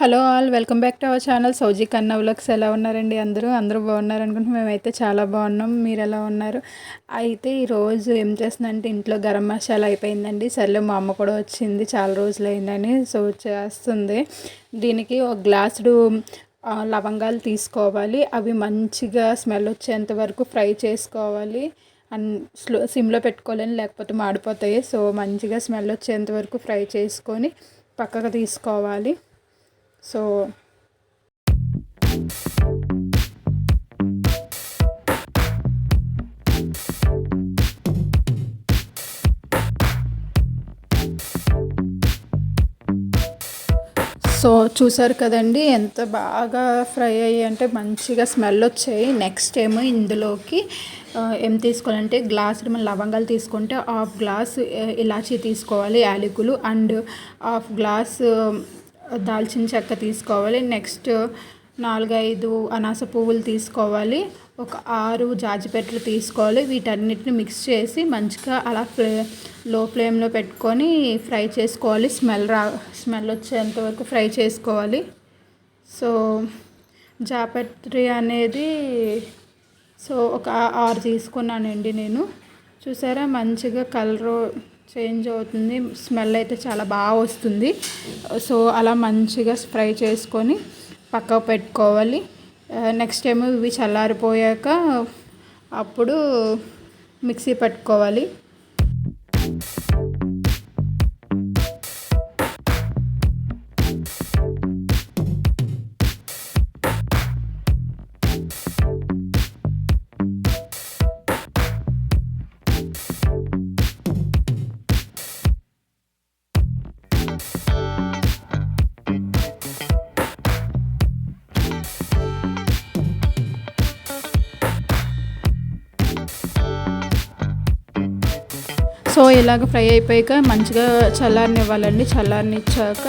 Hello all welcome back to our channel. Sowji Kanna vlogs ఎలా ఉన్నారండి అందరూ? అందరూ బాగున్నారు అనుకుంటే మేమైతే చాలా బాగున్నాం. మీరు ఎలా ఉన్నారు? అయితే ఈరోజు ఏం చేస్తుందంటే ఇంట్లో గరం మసాలా అయిపోయిందండి. సర్లే మా అమ్మ కూడా వచ్చింది. చాలా రోజులు అయిందని సో చేస్తుంది. దీనికి ఒక గ్లాసుడు లవంగాలు తీసుకోవాలి. అవి మంచిగా స్మెల్ వచ్చేంత వరకు ఫ్రై చేసుకోవాలి. అండ్ స్లో సిమ్లో పెట్టుకోలేని లేకపోతే మాడిపోతాయి. సో మంచిగా స్మెల్ వచ్చేంత వరకు ఫ్రై చేసుకొని పక్కకు తీసుకోవాలి. సో సో చూసారు కదండి ఎంత బాగా ఫ్రై అయ్యి అంటే మంచిగా స్మెల్ వచ్చాయి. నెక్స్ట్ ఏమో ఇందులోకి ఏం తీసుకోవాలంటే గ్లాస్ మన లవంగాలు తీసుకుంటే హాఫ్ గ్లాస్ ఇలాచీ తీసుకోవాలి యాలకులు అండ్ హాఫ్ గ్లాస్ దాల్చిన చెక్క తీసుకోవాలి. నెక్స్ట్ నాలుగైదు అనాస పువ్వులు తీసుకోవాలి. ఒక ఆరు జాజిపెట్లు తీసుకోవాలి. వీటన్నిటిని మిక్స్ చేసి మంచిగా అలా ఫ్లే లో ఫ్లేమ్లో పెట్టుకొని ఫ్రై చేసుకోవాలి. స్మెల్ రా స్మెల్ వచ్చేంత వరకు ఫ్రై చేసుకోవాలి. సో జాపత్రి అనేది సో ఒక ఆరు తీసుకున్నానండి నేను. చూసారా? మంచిగా కలరు చేంజ్ అవుతుంది. స్మెల్ అయితే చాలా బాగా వస్తుంది. సో అలా మంచిగా ఫ్రై చేసుకొని పక్కకు పెట్టుకోవాలి. నెక్స్ట్ ఏమో ఇవి చల్లారిపోయాక అప్పుడు మిక్సీ పెట్టుకోవాలి. సో ఇలాగ ఫ్రై అయిపోయాక మంచిగా చల్లారనివ్వాలండి. చల్లారనిచ్చాక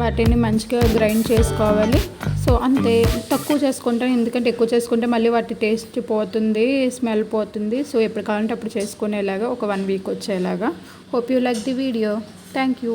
వాటిని మంచిగా గ్రైండ్ చేసుకోవాలి. సో అంతే తక్కువ చేసుకుంటే ఎందుకంటే ఎక్కువ చేసుకుంటే మళ్ళీ వాటి టేస్ట్ పోతుంది స్మెల్ పోతుంది. సో ఎప్పుడు కావాలంటే అప్పుడు చేసుకునేలాగా ఒక వన్ వీక్ వచ్చేలాగా. Hope you like the video thank you